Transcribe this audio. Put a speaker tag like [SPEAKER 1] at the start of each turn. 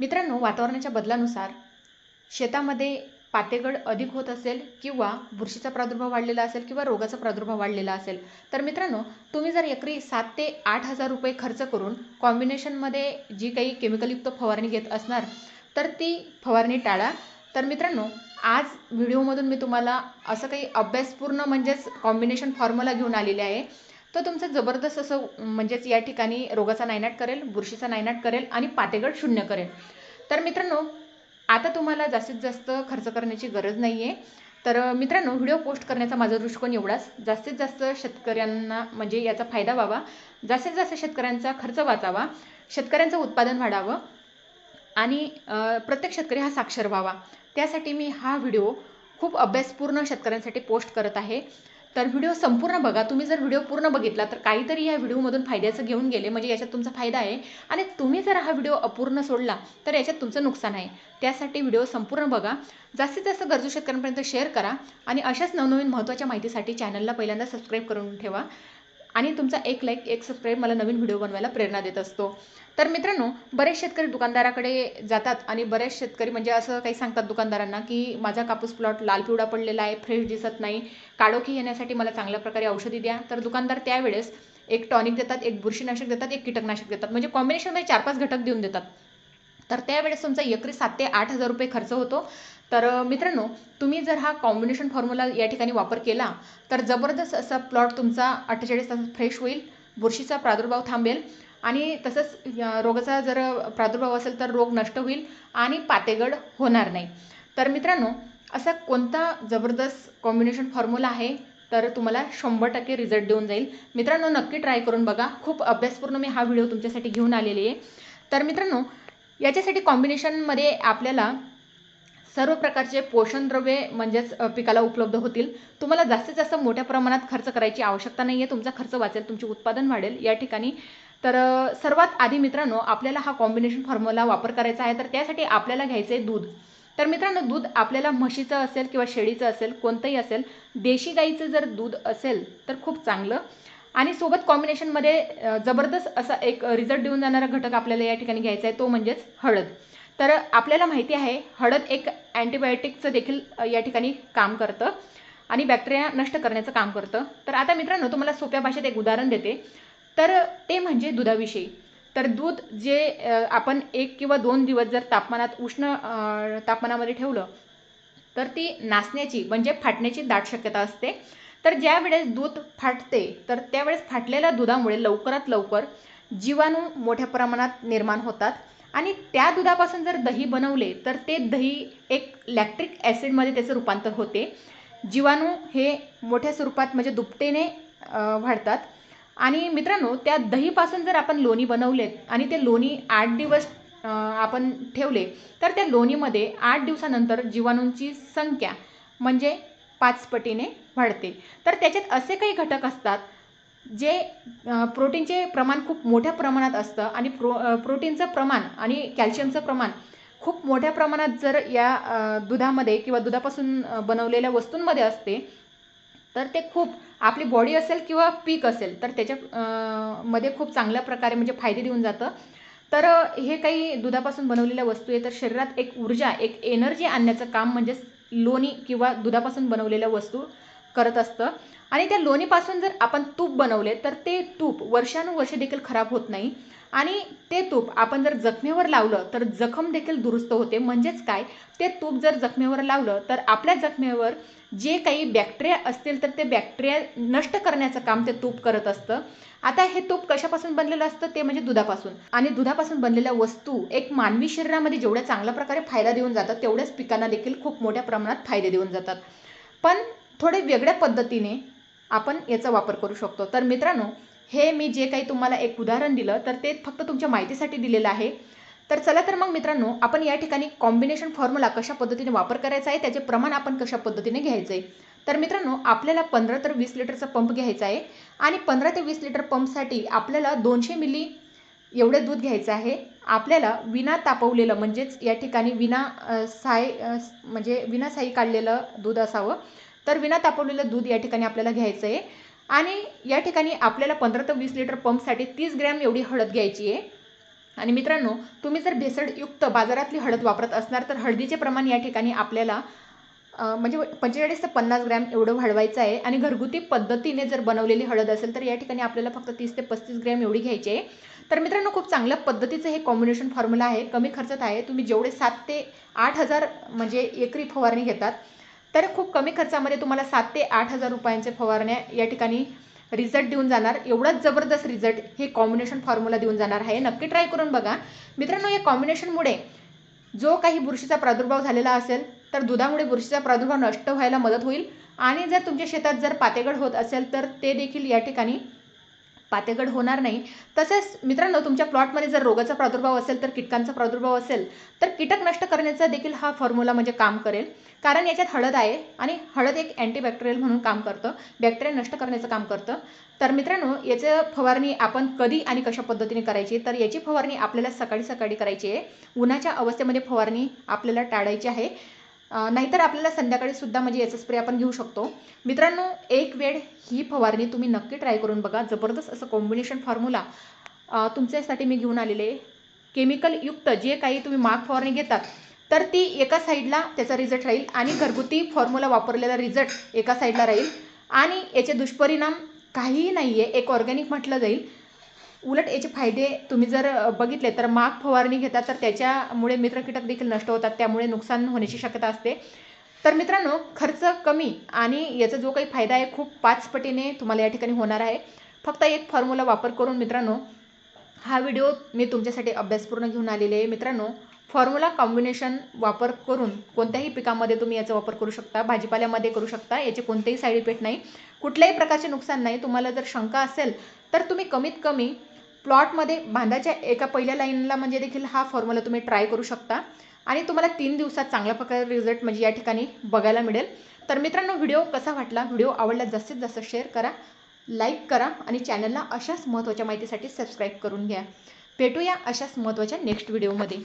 [SPEAKER 1] मित्रांनो वातावरणाच्या बदलानुसार शेतामध्ये पातेगड अधिक होत असेल किंवा बुरशीचा प्रादुर्भाव वाढलेला असेल किंवा रोगाचा प्रादुर्भाव वाढलेला असेल तर मित्रांनो तुम्ही जर एकरी सात ते आठ हजार रुपये खर्च करून कॉम्बिनेशनमध्ये जी काही केमिकलयुक्त फवारणी घेत असणार तर ती फवारणी टाळा. तर मित्रांनो आज व्हिडिओमधून मी तुम्हाला असं काही अभ्यासपूर्ण म्हणजेच कॉम्बिनेशन फॉर्म्युला घेऊन आलेले आहे. तो तुमचं जबरदस्त असं म्हणजेच या ठिकाणी रोगाचा नायनाट करेल बुरशीचा नायनाट करेल आणि पातेगड शून्य करेल. तर मित्रांनो आता तुम्हाला जास्तीत जास्त खर्च करण्याची गरज नाही आहे तर मित्रांनो व्हिडिओ पोस्ट करण्याचा माझा दृष्टिकोन एवढाच. जास्तीत जास्त शेतकऱ्यांना म्हणजे याचा फायदा व्हावा. जास्तीत जास्त शेतकऱ्यांचा खर्च वाचावा. शेतकऱ्यांचं उत्पादन वाढावं. आणि प्रत्येक शेतकरी हा साक्षर व्हावा. त्यासाठी मी हा व्हिडिओ खूप अभ्यासपूर्ण शेतकऱ्यांसाठी पोस्ट करत आहे. तर व्हिडिओ संपूर्ण बघा. तुम्ही जर व्हिडिओ पूर्ण बघितला तर काहीतरी या व्हिडिओमधून फायद्याचं घेऊन गेले. म्हणजे याच्यात तुमचा फायदा आहे. आणि तुम्ही जर हा व्हिडिओ अपूर्ण सोडला तर याच्यात तुमचं नुकसान आहे. त्यासाठी व्हिडिओ संपूर्ण बघा. जास्तीत जास्त गरजू शेतकऱ्यांपर्यंत शेअर करा. आणि अशाच नवनवीन महत्त्वाच्या माहितीसाठी चॅनलला पहिल्यांदा सबस्क्राईब करून ठेवा. आणि तुमचा एक लाईक एक सबस्क्राईब मला नवीन व्हिडिओ बनवायला प्रेरणा देत असतो. तर मित्रांनो बरेच शेतकरी दुकानदाराकडे जातात आणि बरेच शेतकरी म्हणजे असं काही सांगतात दुकानदारांना की माझा कापूस प्लॉट लाल पिवळा पडलेला आहे फ्रेश दिसत नाही काळोखी येण्यासाठी मला चांगल्या प्रकारे औषधी द्या. तर दुकानदार त्यावेळेस एक टॉनिक देतात एक बुरशीनाशक देतात एक कीटकनाशक देतात. म्हणजे कॉम्बिनेशनमध्ये चार पाच घटक देऊन देतात. तर त्यावेळेस तुमचा एकरी सात ते आठ हजार रुपये खर्च होतो. तर मित्रांनो तुम्ही जर हा कॉम्बिनेशन फॉर्म्युला या ठिकाणी वापर केला तर जबरदस्त असा प्लॉट तुमचा अठ्ठेचाळीस तास फ्रेश होईल बुरशीचा प्रादुर्भाव थांबेल आणि तसंच रोगाचा जर प्रादुर्भाव असेल तर रोग नष्ट होईल आणि पातेगड होणार नाही. तर मित्रांनो असा कोणता जबरदस्त कॉम्बिनेशन फॉर्म्युला आहे? तर तुम्हाला शंभर टक्के रिझल्ट देऊन जाईल. मित्रांनो नक्की ट्राय करून बघा. खूप अभ्यासपूर्ण मी हा व्हिडिओ तुमच्यासाठी घेऊन आलेली आहे. तर मित्रांनो याच्यासाठी कॉम्बिनेशनमध्ये आपल्याला सर्व प्रकारचे पोषणद्रव्ये म्हणजेच पिकाला उपलब्ध होतील. तुम्हाला जास्तीत जास्त मोठ्या प्रमाणात खर्च करायची आवश्यकता नाही आहे तुमचा खर्च वाचेल तुमचे उत्पादन वाढेल या ठिकाणी. तर सर्वात आधी मित्रांनो आपल्याला हा कॉम्बिनेशन फॉर्म्युला वापर करायचा आहे. तर त्यासाठी आपल्याला घ्यायचं आहे दूध. तर मित्रांनो दूध आपल्याला म्हशीचं असेल किंवा शेळीचं असेल कोणतंही असेल देशी गाईचं जर दूध असेल तर खूप चांगलं. आणि सोबत कॉम्बिनेशनमध्ये जबरदस्त असा एक रिझल्ट देऊन जाणारा घटक आपल्याला या ठिकाणी घ्यायचा आहे तो म्हणजेच हळद. तर आपल्याला माहिती आहे हळद एक अँटीबायोटिकचं देखील या ठिकाणी काम करतं आणि बॅक्टेरिया नष्ट करण्याचं काम करतं. तर आता मित्रांनो तुम्हाला सोप्या भाषेत एक उदाहरण देते. तर ते म्हणजे दुधाविषयी. तर दूध जे आपण एक किंवा दोन दिवस जर तापमानात उष्ण तापमानामध्ये ठेवलं तर ती नाचण्याची म्हणजे फाटण्याची दाट शक्यता असते. तर ज्या वेळेस दूध फाटते तर त्यावेळेस फाटलेल्या दुधामुळे लवकरात लवकर जीवाणू मोठ्या प्रमाणात निर्माण होतात. आणि त्या दुधापासून जर दही बनवले तर ते दही एक लॅक्ट्रिक ॲसिडमध्ये त्याचं रूपांतर होते. जीवाणू हे मोठ्या स्वरूपात म्हणजे दुपटेने वाढतात. आणि मित्रांनो त्या दहीपासून जर आपण लोणी बनवलेत आणि ते लोणी आठ दिवस आपण ठेवले तर त्या लोणीमध्ये आठ दिवसानंतर जीवाणूंची संख्या म्हणजे पाच पटीने वाढते तर त्याच्यात असे काही घटक असतात जे प्रोटीनचे प्रमाण खूप मोठ्या प्रमाणात असतं आणि प्रो प्रोटीनचं प्रमाण आणि कॅल्शियमचं प्रमाण खूप मोठ्या प्रमाणात जर या दुधामध्ये किंवा दुधापासून बनवलेल्या वस्तूंमध्ये असते तर ते खूप आपली बॉडी असेल किंवा पीक असेल तर त्याच्या मध्ये खूप चांगल्या प्रकारे म्हणजे फायदे देऊन जातं. तर हे काही दुधापासून बनवलेल्या वस्तू आहे तर शरीरात एक ऊर्जा एक एनर्जी आणण्याचं काम म्हणजेच लोणी किंवा दुधापासून बनवलेल्या वस्तू करत असतं. आणि त्या लोणीपासून जर आपण तूप बनवले तर ते तूप वर्षानुवर्षे देखील खराब होत नाही. आणि ते तूप आपण जर जखमेवर लावलं तर जखम देखील दुरुस्त होते. म्हणजेच काय? ते तूप जर जखमेवर लावलं तर आपल्या जखमेवर जे काही बॅक्टेरिया असतील तर ते बॅक्टेरिया नष्ट करण्याचं काम ते तूप करत असतं. आता हे तूप कशापासून बनलेलं असतं? ते म्हणजे दुधापासून. आणि दुधापासून बनलेल्या वस्तू एक मानवी शरीरामध्ये जेवढ्या चांगल्या प्रकारे फायदा देऊन जातात तेवढ्याच पिकांना देखील खूप मोठ्या प्रमाणात फायदे देऊन जातात. पण थोडे वेगळ्या पद्धतीने आपण याचा वापर करू शकतो. तर मित्रांनो हे मी जे काही तुम्हाला एक उदाहरण दिलं तर ते फक्त तुमच्या माहितीसाठी दिलेलं आहे. तर चला तर मग मित्रांनो आपण या ठिकाणी कॉम्बिनेशन फॉर्म्युला कशा पद्धतीने वापर करायचा आहे त्याचे प्रमाण आपण कशा पद्धतीने घ्यायचं आहे तर मित्रांनो आपल्याला पंधरा तर वीस लिटरचा पंप घ्यायचा आहे आणि पंधरा ते वीस लिटर पंपसाठी आपल्याला दोनशे मिली एवढं दूध घ्यायचं आहे. आपल्याला विना तापवलेलं म्हणजेच या ठिकाणी विना साय म्हणजे विना साई काढलेलं दूध असावं. तर विना तापवलेलं दूध या ठिकाणी आपल्याला घ्यायचं आहे. आणि या ठिकाणी आपल्याला पंधरा ते वीस लिटर पंपसाठी तीस ग्रॅम एवढी हळद घ्यायची आहे. आणि मित्रांनो तुम्ही जर भेसळयुक्त बाजारातली हळद वापरत असणार तर हळदीचे प्रमाण या ठिकाणी आपल्याला म्हणजे पंचेचाळीस ते पन्नास ग्रॅम एवढं वाढवायचं आहे. आणि घरगुती पद्धतीने जर बनवलेली हळद असेल तर या ठिकाणी आपल्याला फक्त तीस ते पस्तीस ग्रॅम एवढी घ्यायची आहे. तर मित्रांनो खूप चांगल्या पद्धतीचं हे कॉम्बिनेशन फॉर्म्युला आहे. कमी खर्चात आहे. तुम्ही जेवढे सात ते आठ हजार म्हणजे एकरी फवारणी घेतात तर खूप कमी खर्चामध्ये तुम्हाला सात ते आठ हजार रुपयांचे फवारण्या या ठिकाणी रिझल्ट देऊन जाणार. एवढाच जबरदस्त रिझल्ट हे कॉम्बिनेशन फॉर्म्युला देऊन जाणार आहे. नक्की ट्राय करून बघा. मित्रांनो या कॉम्बिनेशनमुळे जो काही बुरशीचा प्रादुर्भाव झालेला असेल तर दुधामुळे बुरशीचा प्रादुर्भाव नष्ट व्हायला मदत होईल. आणि जर तुमच्या शेतात जर पातेगड होत असेल तर ते देखील या ठिकाणी पातेगड होणार नाही. तसेच मित्रांनो तुमच्या प्लॉटमध्ये जर रोगाचा प्रादुर्भाव असेल तर कीटकांचा प्रादुर्भाव असेल तर कीटक नष्ट करण्याचा देखील हा फॉर्म्युला म्हणजे काम करेल. कारण याच्यात हळद आहे आणि हळद एक अँटीबॅक्टेरियल म्हणून काम करतं. बॅक्टेरिया नष्ट करण्याचं काम करतं. तर मित्रांनो याचं फवारणी आपण कधी आणि कशा पद्धतीने करायची? तर याची फवारणी आपल्याला सकाळी सकाळी करायची आहे. उन्हाच्या अवस्थेमध्ये फवारणी आपल्याला टाळायची आहे. नाहीतर आपल्याला संध्याकाळी सुद्धा म्हणजे याचा स्प्रे आपण घेऊ शकतो. मित्रांनो एक वेळ ही फवारणी तुम्ही नक्की ट्राय करून बघा. जबरदस्त असं कॉम्बिनेशन फॉर्म्युला तुमच्यासाठी मी घेऊन आलेले केमिकलयुक्त जे काही तुम्ही माग फवारणी घेतात तर ती एका साईडला त्याचा रिझल्ट राहील आणि घरगुती फॉर्म्युला वापरलेला रिझल्ट एका साईडला राहील. आणि याचे दुष्परिणाम काहीही नाही आहे एक ऑर्गॅनिक म्हटलं जाईल. उलट याचे फायदे तुम्ही जर बघितले तर माग फवारणी घेतात तर त्याच्यामुळे मित्र कीटक देखील नष्ट होतात त्यामुळे नुकसान होण्याची शक्यता असते. तर मित्रांनो खर्च कमी आणि याचा जो काही फायदा आहे खूप पाच पटीने तुम्हाला या ठिकाणी होणार आहे. फक्त एक फॉर्म्युला वापर करून मित्रांनो हा व्हिडिओ मी तुमच्यासाठी अभ्यासपूर्ण घेऊन आलेले आहे. मित्रांनो फॉर्म्युला कॉम्बिनेशन वापर करून कोणत्याही पिकामध्ये तुम्ही याचा वापर करू शकता भाजीपाल्यामध्ये करू शकता याचे कोणतेही साईड इफेक्ट नाही. कुठल्याही प्रकारचे नुकसान नाही. तुम्हाला जर शंका असेल तर तुम्ही कमीत कमी प्लॉटमध्ये बांधाच्या एका पहिल्या लाईनला म्हणजे देखील हा फॉर्म्युला तुम्ही ट्राय करू शकता. आणि तुम्हाला तीन दिवसात चांगल्या प्रकारे रिझल्ट म्हणजे या ठिकाणी बघायला मिळेल. तर मित्रांनो व्हिडिओ कसा वाटला? व्हिडिओ आवडला जास्तीत जास्त शेअर करा लाईक करा आणि चॅनलला अशाच महत्त्वाच्या माहितीसाठी सबस्क्राईब करून घ्या. भेटूया अशाच महत्त्वाच्या नेक्स्ट व्हिडिओमध्ये